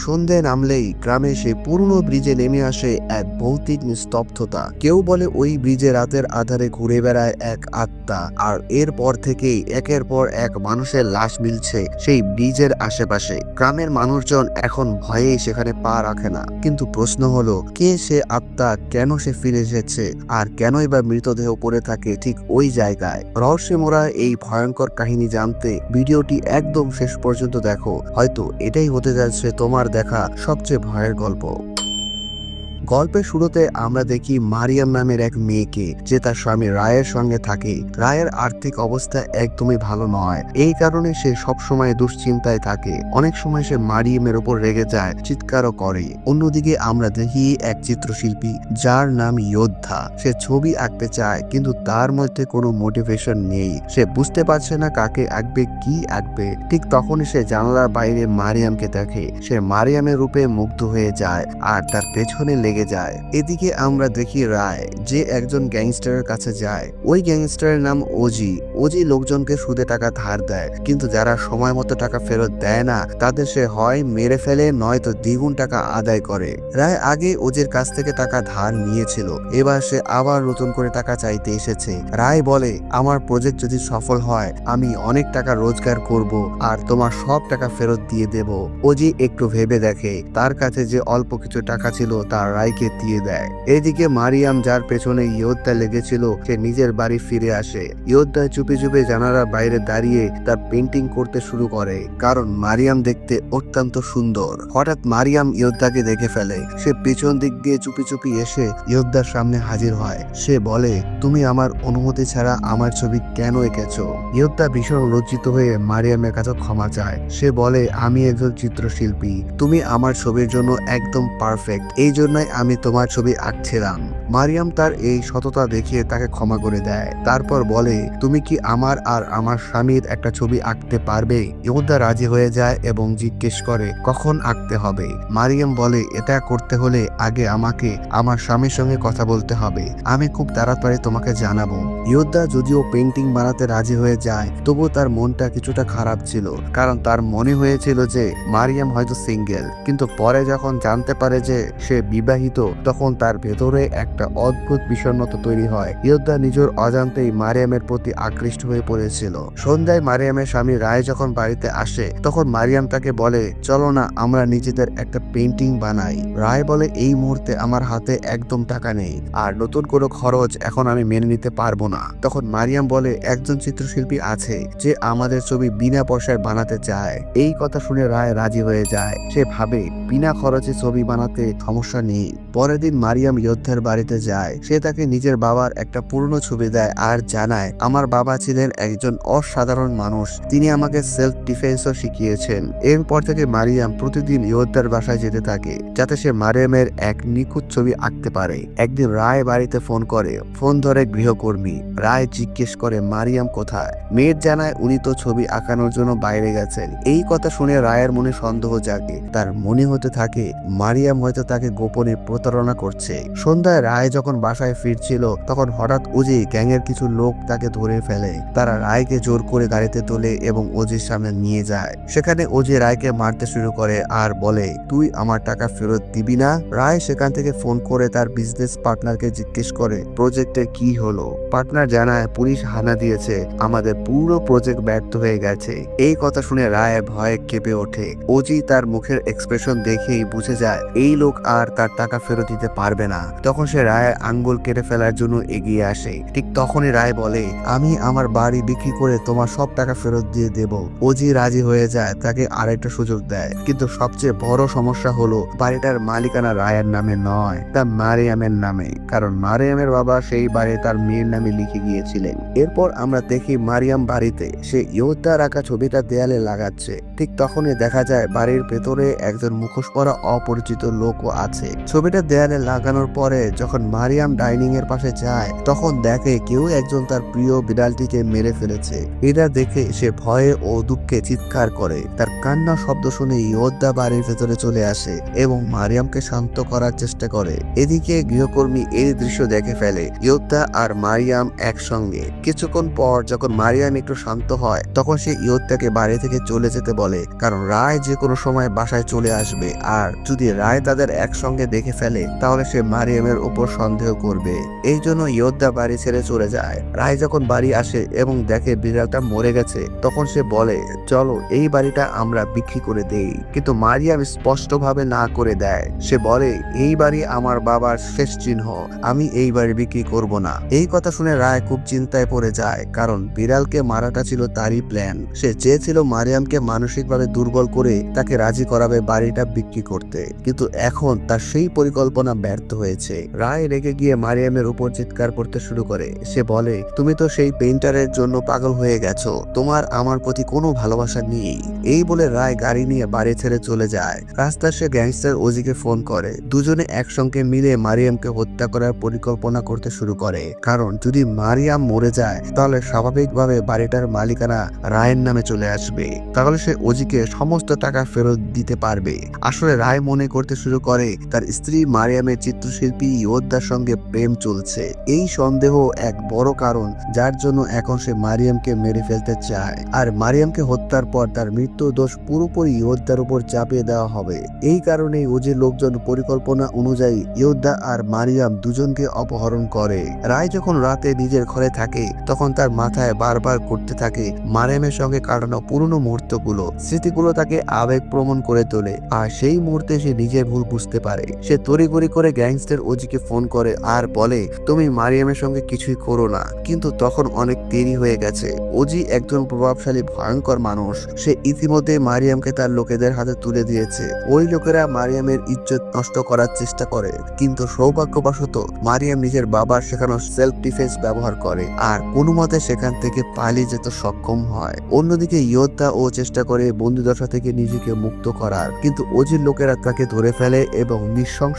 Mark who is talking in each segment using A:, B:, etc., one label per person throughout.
A: সন্ধে নামলেই গ্রামে সে পুরনো ব্রিজে নেমে আসে এক ভৌতিক নিস্তব্ধতা। কেউ বলে ওই ব্রিজে রাতের আধারে ঘুরে বেড়ায় এক আত্মা, আর এরপর থেকেই একের পর এক মানুষের লাশ মিলছে সেই ব্রিজের আশেপাশে। গ্রামের মানুষজন এখন ভয়েই সেখানে পা রাখে না। কিন্তু প্রশ্ন হলো, কে সে আত্মা, কেন সে ফিরে এসেছে, আর কেনই বা মৃতদেহ পড়ে থাকে ঠিক ওই জায়গায়? রহস্যে মোড়া এই ভয়ঙ্কর কাহিনী জানতে ভিডিওটি একদম শেষ পর্যন্ত দেখো। হয়তো এটাই হতে যাচ্ছে তোমার দেখা সবচেয়ে ভয়ের গল্প। গল্পের শুরুতে আমরা দেখি মারিয়াম নামের এক মেয়েকে, যে তার স্বামী রায়ের সঙ্গে থাকে। রায়ের আর্থিক অবস্থা একদমই ভালো নয়। এই কারণে সে সবসময় দুশ্চিন্তায় থাকে। অনেক সময় সে মারিয়ামের উপর রেগে যায়, চিৎকারও করে। অন্যদিকে আমরা দেখি এক চিত্রশিল্পী, যার নাম যোদ্ধা। সে ছবি আঁকতে চায়, কিন্তু তার মধ্যে কোনো মোটিভেশন নেই। সে বুঝতে পারছে না কাকে আঁকবে, কি আঁকবে। ঠিক তখনই সে জানালার বাইরে মারিয়ামকে দেখে। সে মারিয়ামের রূপে মুগ্ধ হয়ে যায়, আর তার পেছনে লেগে যায়। এদিকে আমরা দেখি রায়, যে একজন গ্যাংস্টারের কাছে যায়। ওই গ্যাংস্টারের নাম ওজি। ওজি লোকজনকে সুদে টাকা ধার দেয়, কিন্তু যারা সময় মতো টাকা ফেরত দেয় না, তাদের সে হয় মেরে ফেলে, নয়তো দ্বিগুণ টাকা আদায় করে। রায় আগে ওজির কাছ থেকে টাকা ধার নিয়েছিল। এবার সে আবার নতুন করে টাকা চাইতে এসেছে। রায় বলে, আমার প্রজেক্ট যদি সফল হয়, আমি অনেক টাকা রোজগার করব আর তোমার সব টাকা ফেরত দিয়ে দেব। ওজি একটু ভেবে দেখে, তার কাছে যে অল্প কিছু টাকা ছিল তার রায়কে দিয়ে দেয়। এদিকে মারিয়াম, যার পেছনে ইয়োদ্ধা লেগেছিল, সে নিজের বাড়ি ফিরে আসে। ইয়োদ্ধা চুপি চুপি জানালার বাইরে দাঁড়িয়ে তার পেন্টিং করতে শুরু করে, কারণ মারিয়াম দেখতে অত্যন্ত সুন্দর। হঠাৎ মারিয়াম ইয়োদ্ধাকে দেখে ফেলে। সে পিছন দিক দিয়ে চুপি চুপি এসে ইয়োদ্ধার সামনে হাজির হয়। সে বলে, তুমি আমার অনুমতি ছাড়া আমার ছবি কেন এঁকেছো? ইয়োদ্ধা ভীষণ লজ্জিত হয়ে মারিয়ামের কাছে ক্ষমা চায়। সে বলে, আমি একজন চিত্রশিল্পী। তুমি আমার ছবির জন্য একদম পারফেক্ট এই জন্যই আমি তোমার ছবি আঁকছিলাম। মারিয়াম তার এই সততা দেখিয়ে তাকে ক্ষমা করে দেয়। তারপর বলে, তুমি কি আমার আর আমার স্বামীর একটা ছবি আঁকতে পারবে? ইহুদা রাজি হয়ে যায় এবং জিজ্ঞেস করে, কখন আঁকতে হবে? মারিয়াম বলে, এটা করতে হলে আগে আমাকে আমার স্বামীর সঙ্গে কথা বলতে হবে। আমি খুব তাড়াতাড়ি তোমাকে জানাব। ইয়োদ্ধা যদিও পেন্টিং বানাতে রাজি হয়ে যায়, তবুও তার মনটা কিছুটা খারাপ ছিল, কারণ তার মনে হয়েছিল যে মারিয়াম হয়তো সিঙ্গেল কিন্তু পরে যখন জানতে পারে যে সে বিবাহিত, তখন তার ভেতরে একটা অদ্ভুত বিষণ্ণতা তৈরি হয়। ইয়োদ্ধা নিজের অজান্তেই মারিয়ামের প্রতি আকৃষ্ট হয়ে পড়েছিল। সন্ধ্যায় মারিয়ামের স্বামী রায় যখন বাড়িতে আসে, তখন মারিয়াম তাকে বলে, চলো না, আমরা নিজেদের একটা পেন্টিং বানাই। রায় বলে, এই মুহূর্তে আমার হাতে একদম টাকা নেই, আর নতুন কোনো খরচ এখন আমি মেনে নিতে পারব না। তখন মারিয়াম বলে, একজন চিত্রশিল্পী আছে যে আমাদের ছবি বিনা পয়সায় বানাতে চায়। এই কথা শুনে রায় রাজি হয়ে যায়। সে ভাবে, বিনা খরচে ছবি বানাতে সমস্যা নেই। পরের দিন মারিয়াম যোদ্ধার বাড়িতে যায়। সে তাকে নিজের বাবার একটা পুরনো ছবি দেয় আর জানায়, আমার বাবা ছিলেন একজন অসাধারণ মানুষ। তিনি আমাকে সেলফ ডিফেন্সও শিখিয়েছেন। এরপর থেকে মারিয়াম প্রতিদিন ইয়োদ্ধার বাসায় যেতে থাকে, যাতে সে মারিয়ামের এক নিখুঁত ছবি আঁকতে পারে। একদিন রায় বাড়িতে ফোন করে, ফোন ধরে গৃহকর্মী। রায় জিজ্ঞেস করে, মারিয়াম কোথায়? মেয়ের জানায়, উনি তো ছবি আঁকানোর জন্য বাইরে গেছেন। এই কথা শুনে রায়ের মনে সন্দেহ জাগে। তার মনে হতে থাকে, মারিয়াম হয়তো তাকে গোপনে প্রতারণা করছে। সন্ধ্যায় রায় যখন বাসায় ফিরছিল, তখন হঠাৎ উজি গ্যাংয়ের কিছু লোক তাকে ধরে ফেলে। তারা রায়কে জোর করে গাড়িতে তোলে এবং ওজির সামনে নিয়ে যায়। সেখানে ওজি রায়কে মারতে শুরু করে আর বলে, তুই আমার টাকা ফেরত দিবি না? রায় সেখান থেকে ফোন করে তার বিজনেস পার্টনারকে জিজ্ঞেস করে প্রজেক্টের কি হলো? পার্টনার জানায়, পুলিশ হানা দিয়েছে। আমাদের পুরো প্রজেক্ট ব্যর্থ হয়ে গেছে। এই কথা শুনে রায় ভয়ে কেঁপে ওঠে। ওজি তার মুখের এক্সপ্রেশন দেখেই বুঝে যায়, এই লোক আর তার টাকা ফেরত দিতে পারবে না। তখন সে রায়ের আঙ্গুল কেটে ফেলার জন্য এগিয়ে আসে। ঠিক তখনই রায় বলে, আমি আমার বাড়ি বিক্রি করে তোমার সব টাকা ফেরত দিয়ে দেব। ওজি রাজি হয়ে যায়, তাকে আরেকটা সুযোগ দেয়। কিন্তু সবচেয়ে বড় সমস্যা হলো, বাড়িটার মালিকানা রায়ের নামে নয়, তা মারিয়ামের নামে। কারণ মারিয়ামের বাবা সেই বাড়ি তার মেয়ের নামে লিখে গিয়েছিলেন। এরপর আমরা দেখি মারিয়াম বাড়িতে, সে ইয়োদ্ধা রাখা ছবিটা দেয়ালে লাগাচ্ছে। ঠিক তখনই দেখা যায়, বাড়ির ভেতরে একজন মুখোশ পরা অপরিচিত লোকও আছে। ছবিটা দেয়ালে লাগানোর পরে যখন মারিয়াম ডাইনিং এর পাশে যায়, তখন দেখে কেউ একজন তার প্রিয় বিড়ালটিকে মেরে ফেলেছে। এটা দেখে সে ভয়ে ও দুঃখে চিৎকার করে। তার কান্না শব্দ শুনে ইয়োদ্ধা বাড়ির ভেতরে চলে আসে এবং মারিয়ামকে শান্ত করার চেষ্টা করে। এদিকে গৃহকর্মী এই দৃশ্য দেখে ফেলে ইয়োদ্ধা আর মারিয়াম একসঙ্গে। কিছুক্ষণ পর যখন মারিয়াম একটু শান্ত হয়, তখন সে ইয়োদ্ধাকে বাড়ি থেকে চলে যেতে বলে, কারণ রায় যে কোনো সময় বাসায় চলে আসবে। আর যদি রায় তাদের একসঙ্গে দেখে ফেলে তাহলে সে মারিয়ামের উপর সন্দেহ করবে। এই জন্য ইয়োদ্ধা বাড়ি ছেড়ে চলে যায়। রায় যখন বাড়ি আসে এবং দেখে বিড়ালটা মরে গেছে, তখন সে বলে, চলো, এই বাড়িটা আমরা বিক্রি করে দেই। কিন্তু মারিয়াম স্পষ্টভাবে না করে দেয়। সে বলে, এই বাড়ি আমার বাবার শেষ চিহ্ন, আমি এই বাড়ি বিক্রি করব না। এই কথা শুনে রায় খুব চিন্তায় পড়ে যায়, কারণ বিড়ালকে মারাটা ছিল তারই প্ল্যান সে চেয়েছিল মারিয়ামকে মানসিকভাবে দুর্বল করে তাকে রাজি করাবে বাড়িটা বিক্রি করতে। কিন্তু এখন তার সেই পরিকল্পনা ব্যর্থ হয়েছে। রায় রেগে গিয়ে মারিয়ামের উপর চিৎকার করতে শুরু করে। সে বলে, তুমি তো সেই পেইন্টারের জন্য পাগল হয়ে গেছো। তোমার আমার প্রতি কোনো ভালোবাসা নেই। এই বলে রায় গাড়ি নিয়ে বাড়ি ছেড়ে চলে যায়। রাস্তায় সে গ্যাংস্টার ওজিকে ফোন করে। দুজনে একসঙ্গে মিলে মারিয়ামকে হত্যা করার পরিকল্পনা করতে শুরু করে। কারণ যদি মারিয়াম মরে যায়, তাহলে স্বাভাবিকভাবে বাড়িটার মালিকানা রায়ের নামে চলে আসবে। তাহলে সে ওজিকে সমস্ত টাকা ফেরত দিতে পারবে। আসলে রায় মনে করতে শুরু করে, তার স্ত্রী মারিয়ামের চিত্রশিল্পী ইয়োদ্ধার সঙ্গে প্রেম চলছে। এই সন্দেহ এক বড় কারণ, যার জন্য এখন সে মারিয়ামকে মেরে ফেলতে চায়। আর মারিয়ামকে হত্যার পর তার মৃত্যু দোষ পুরোপুরি ইয়োদ্ধার উপর চাপিয়ে দেওয়া হবে। এই কারণেই ওজির লোকজন পরিকল্পনা অনুযায়ী ইয়োদ্ধা আর মারিয়াম দুজনকে অপহরণ করে। রায় যখন রাতে নিজের ঘরে থাকে, তখন তার মাথায় বারবার করতে থাকে মারিয়ামের সঙ্গে কাটানো পুরনো মুহূর্তগুলো। স্মৃতিগুলো তাকে আবেগ প্রমণ করে তোলে। আর সেই মুহূর্তে সে নিজের ভুল বুঝতে পারে। সে তড়িঘড়ি করে গ্যাংস্টার ওজিকে ফোন করে আর বলে, তুমি মারিয়ামের সঙ্গে কিছুই করো না। কিন্তু তখন অনেক দেরি হয়ে গেছে। ওজি একজন প্রভাবশালী, ভয়ঙ্কর মানুষ। সে ইতিমধ্যে মারিয়ামকে তার লোকেদের হাতে তুলে দিয়েছে। ওই লোকেরা মারিয়ামের ইজ্জত নষ্ট করার চেষ্টা করে। কিন্তু সৌভাগ্যবশত, মারিয়াম নিজের বাবার শেখানো সেলফ ডিফেন্স ব্যবহার করে আর কোনো মতে সেখান থেকে পালিয়ে যেতে সক্ষম হয়। অন্যদিকে ইয়োদ্ধা ও চেষ্টা করে বন্দিদশা থেকে নিজেকে মুক্ত করার। কিন্তু ওজির লোকেরা তাকে ধরে ফেলে এবং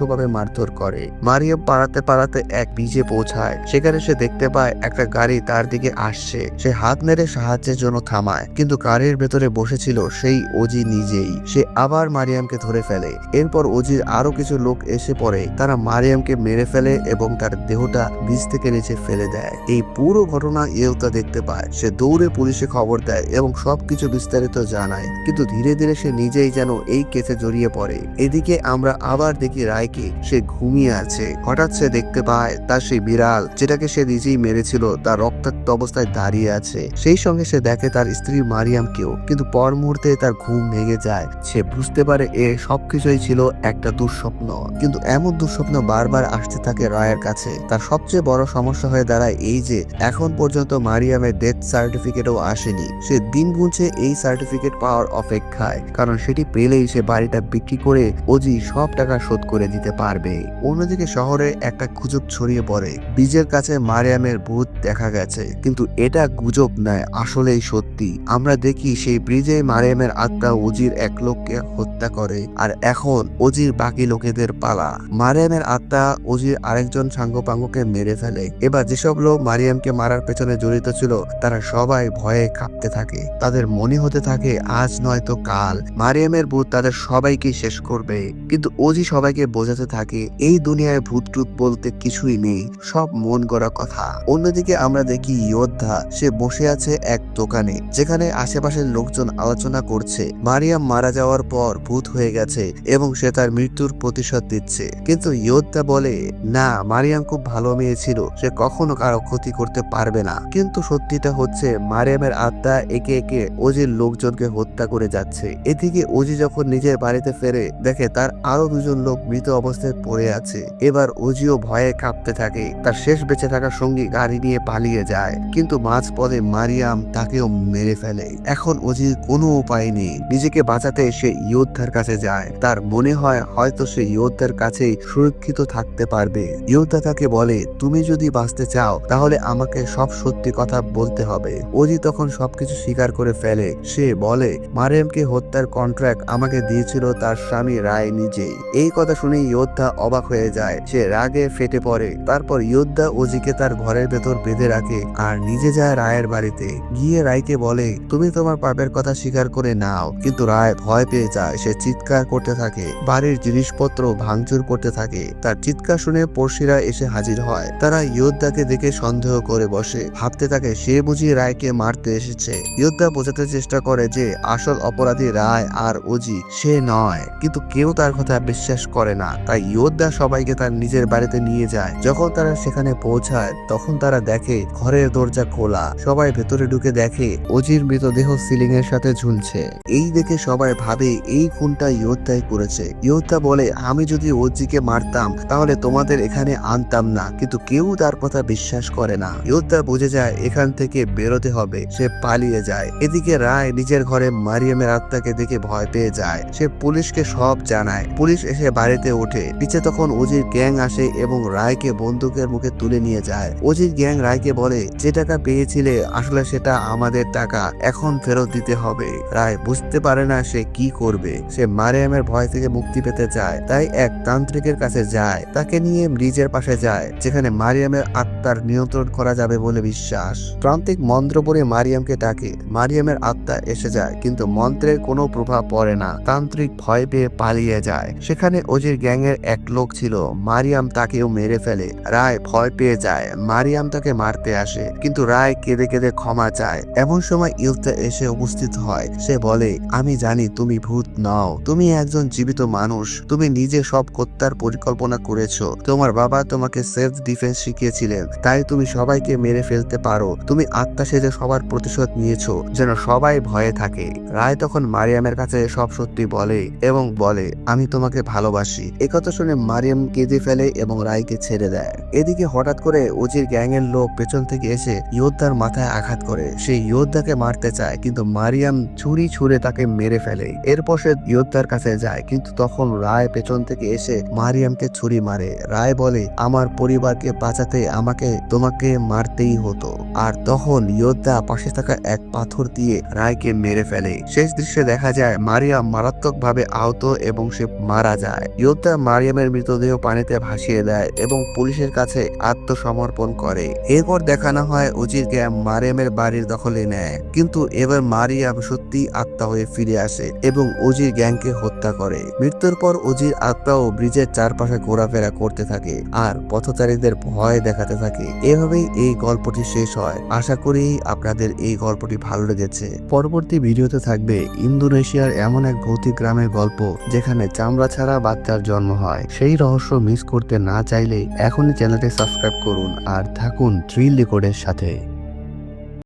A: নৃশংসভাবে মারধর করে। মারিয়াম পাড়াতে পাড়াতে এক বিজে পৌঁছায়। সেখানে সে দেখতে পায় একটা গাড়ি তার দিকে আসছে। সে হাত নেড়ে সাহায্যের জন্য থামায়, কিন্তু গাড়ির ভেতরে বসেছিল সেই ওজি নিজেই। সে আবার মারিয়ামকে ধরে ফেলে। এরপর ওজির আরও কিছু লোক এসে পড়ে। তারা মারিয়ামকে মেরে ফেলে এবং তার দেহটা বীজ থেকে নিচে ফেলে দেয়। এই পুরো ঘটনা ইয়েউতা দেখতে পায়। সে দৌড়ে পুলিশে খবর দেয় এবং সবকিছু বিস্তারিত জানায়। কিন্তু ধীরে ধীরে সে নিজেই যেন এই কেসে জড়িয়ে পড়ে। এদিকে আমরা আবার দেখি রায়কে সে ঘুমিয়ে আছে। হঠাৎ সে দেখতে পায় তার সেই বিড়াল, যেটাকে সে নিজেই মেরেছিল, তার রক্তাক্ত অবস্থায় দাঁড়িয়ে আছে। সেই সঙ্গে সে দেখে তার স্ত্রী মারিয়ামকেও, কিন্তু পর মুহূর্তে তার ঘুম ভেঙে যায়। সে বুঝতে পারে এ সবকিছুই ছিল একটা দুঃস্বপ্ন, কিন্তু এমন দুঃস্বপ্ন বারবার আসতে থাকে রায়ের কাছে। তার সবচেয়ে বড় সমস্যা হয়ে দাঁড়ায় এই যে, এখন পর্যন্ত মারিয়ামের ডেথ সার্টিফিকেটও আসেনি। সে দিন গুনছে এই সার্টিফিকেট পাওয়ার অপেক্ষায়, কারণ সেটি পেলেই সে বাড়িটা বিক্রি করে ওজি সব টাকা শোধ করে দিতে পারবে। অন্যদিকে শহরে একটা গুজব ছড়িয়ে পড়ে। বীজের কাছে মারিয়ামের ভূত দেখা গেছে। কিন্তু এটা গুজব নয়, আসলেই সত্যি। আমরা দেখি সেই ব্রিজে মারিয়ামের আত্মা ওজির এক লোককে হত্যা করে, আর এখন ওজির বাকি লোকেদের পালা। মারিয়ামের আত্মা ওজির আরেকজন সাঙ্গপাঙ্গকে মেরে ফেলে। এবার যেসব লোক মারিয়ামকে মারার পেছনে জড়িত ছিল, তারা সবাই ভয়ে কাঁপতে থাকে। তাদের মনে হতে থাকে, আজ নয়তো কাল। মারিয়ামের ভূত তাদের সবাইকে শেষ করবে। কিন্তু ওজি সবাইকে বোঝাতে থাকে, এই দুনিয়ায় ভূত টুত বলতে কিছুই নেই, সব মন গড়া কথা। অন্যদিকে আমরা দেখি যোদ্ধা সে বসে আছে এক দোকানে, যেখানে আশেপাশের লোকজন আলোচনা করছে। মারিয়াম মারা যাওয়ার পর ভূত হয়ে গেছে এবং সে তার মৃত্যুর প্রতিশোধ দিচ্ছে কিন্তু যোদ্ধা বলে, না, মারিয়াম খুব ভালো মেয়ে ছিল, সে কখনো কারও ক্ষতি করতে পারবে না। কিন্তু সত্যিটা হচ্ছে, মারিয়ামের আত্মা একে একে ওজির লোকজনকে হত্যা করে যাচ্ছে। এদিকে ওজি যখন নিজের বাড়িতে ফেরে, দেখে তার আরও দুজন লোক মৃত অবস্থায় পড়ে আছে। এবার ওজিও ভয়ে কাঁপতে থাকে। তার শেষ বেঁচে থাকা সঙ্গী গাড়ি নিয়ে পালিয়ে যায়। কিন্তু মাঝ পথে মারিয়াম তাকেও মেরে ফেলে। এখন ওজির কোনো উপায় নেই। নিজেকে বাঁচাতে সে ইয়োদ্ধার কাছে যায়। তার মনে হয় হয়তো সে ইয়োদ্ধার কাছেই সুরক্ষিত থাকতে পারবে। ইয়োদ্ধা তাকে বলে, তুমি যদি বাঁচতে চাও, তাহলে আমাকে সব সত্যি কথা বলতে হবে। ওজি তখন সবকিছু স্বীকার করে ফেলে। সে বলে, মারিয়ামকে হত্যার কন্ট্রাক্ট আমাকে দিয়েছিল তার স্বামী রায় নিজেই। এই কথা শুনে যোদ্ধা অবাক হয়ে যায়। সে রাগে ফেটে পড়ে। তারপর যোদ্ধা ওজিকে তার ঘরের ভেতর বেঁধে রাখে আর নিজে যায় রায়ের বাড়িতে। গিয়ে রায়কে বলে, তুমি তোমার পাপের কথা স্বীকার করে নাও। কিন্তু রায় ভয় পেয়ে যায়। সে চিৎকার করতে থাকে। বাড়ির জিনিসপত্র ভাঙচুর করতে থাকে। তার চিৎকার শুনে পড়শিরা এসে হাজির হয়। তারা যোদ্ধাকে দেখে সন্দেহ করে বসে। ভাবতে থাকে, সে বুঝি রায়কে মারতে এসেছে। যোদ্ধা বোঝাতে চেষ্টা করে যে, আসল অপরাধী রায় আর ওজি সে নয়। কিন্তু কেউ তার কথা বিশ্বাস করে না। তাই যোদ্ধা সবাইকে তার নিজের বাড়িতে নিয়ে যায়। যখন তারা সেখানে পৌঁছায়, তখন তারা দেখে ঘরের দরজা খোলা। সবাই ভেতরে ঢুকে দেখে অজির মৃতদেহ সিলিং এর সাথে ঝুলছে। এই দেখে সবাই ভাবে, এই খুনটা যোদ্ধাই করেছে। যোদ্ধা বলে, আমি যদি অজিকে মারতাম, তাহলে তোমাদের এখানে আনতাম না। কিন্তু কেউ তার কথা বিশ্বাস করে না। যোদ্ধা বুঝে যায়, এখান থেকে বেরোতে হবে। সে পালিয়ে যায়। এদিকে রায় নিজের ঘরে মারিয়ামের আত্মাকে দেখে ভয় পেয়ে যায়। সে পুলিশকে সব জানায়। পুলিশ এসে বাড়িতে ওঠে। পিছে তখন অজির গ্যাং আসে এবং রায়কে বন্দুকের মুখে তুলে নিয়ে যায়। অজির গ্যাং রায়কে বলে, যে টাকা পেয়েছিলে, আসলে সেটা আমাদের টাকা। এখন ফেরত দিতে হবে। রায় বুঝতে পারে না সে কি করবে। সে মারিয়ামের ভয় থেকে মুক্তি পেতে চায়। তাই এক তান্ত্রিকের কাছে যায়। তাকে নিয়ে ব্রিজের পাশে যায়, যেখানে মারিয়ামের আত্মার নিয়ন্ত্রণ করা যাবে বলে বিশ্বাস। প্রান্তিক মন্ত্র পড়ে মারিয়ামকে ডাকে। মারিয়ামের আত্মা এসে যায়, কিন্তু মন্ত্রের কোনো প্রভাব পড়ে না। তান্ত্রিক ভয় পেয়ে পালিয়ে যায়। সেখানে অজির গ্যাংয়ের এক লোক ছিল, মারিয়াম তাকেও মেরে ফেলে। রায় ভয় পেয়ে যায়, মারিয়াম তাকে মারতে আসে, কিন্তু রায় কেঁদে কেঁদে ক্ষমা চায়। এমন সময় ইলতা এসে উপস্থিত হয়। সে বলে, আমি জানি তুমি ভূত নও, তুমি একজন জীবিত মানুষ, তুমি নিজে সব হত্যার পরিকল্পনা করেছ। তোমার বাবা তোমাকে সেলফ ডিফেন্স শিখিয়েছিলেন, তাই তুমি সবাইকে মেরে ফেলতে পারো। তুমি আত্মা সেজে সবার প্রতিশোধ নিয়েছো, যেন সবাই ভয়ে থাকে। রায় তখন মারিয়ামের কাছে সব সত্যি বলে এবং বলে, আমি তোমাকে ভালোবাসি একথা শুনে মারিয়াম কেঁদে ফেলে এবং রায়কে ছেড়ে দেয়। এদিকে হঠাৎ করে অজির গ্যাংয়ের লোক পেছন থেকে এসে যোদ্ধার মাথায় আঘাত করে। সেই যোদ্ধাকে মারতে চায়, কিন্তু মারিয়াম ছুরি ছুঁড়ে তাকে মেরে ফেলে। এরপর সে যোদ্ধার কাছে যায়, কিন্তু তখন রায় পেছন থেকে এসে মারিয়ামকে ছুরি মারে। রায় বলে, আমার পরিবারকে বাঁচাতে আমাকে, তোমাকে মারতেই হতো। আর তখন যোদ্ধা পাশে থাকা এক পাথর দিয়ে রায়কে মেরে ফেলে। শেষ দৃশ্যে দেখা যায়, মারিয়াম মারাত্মকভাবে আহত এবং সে মারা যায়। যোদ্ধা মারিয়ামের মৃতদেহ পানিতে ভাসিয়ে দেয় এবং পুলিশের কাছে আত্মসমর্পণ করে। এরপর দেখানো হয় অজিরকে মারিয়ামের বাড়ির দখলে নেয়। কিন্তু এবার মারিয়াম সত্যি আত্মা হয়ে ফিরে আসে এবং অজির গ্যাংকে হত্যা করে। মৃত্যুর পর অজির আত্মাও ব্রিজের চারপাশে ঘোরাফেরা করতে থাকে আর পথচারীদের ভয় দেখাতে থাকে। এভাবেই এই গল্পটি শেষ হয়। আশা করি আপনাদের এই গল্পটি ভালো লেগেছে। পরবর্তী ভিডিওতে থাকবে ইন্দোনেশিয়ার এমন এক ভৌতিক গ্রামের গল্প যেখানে চামড়া ছাড়া বাচ্চার জন্ম হয়। সেই রহস্য মিস করতে না চাইলে এখনই চ্যানেলটি সাবস্ক্রাইব করুন আর থাকুন থ্রিল রেকর্ডের সাথে।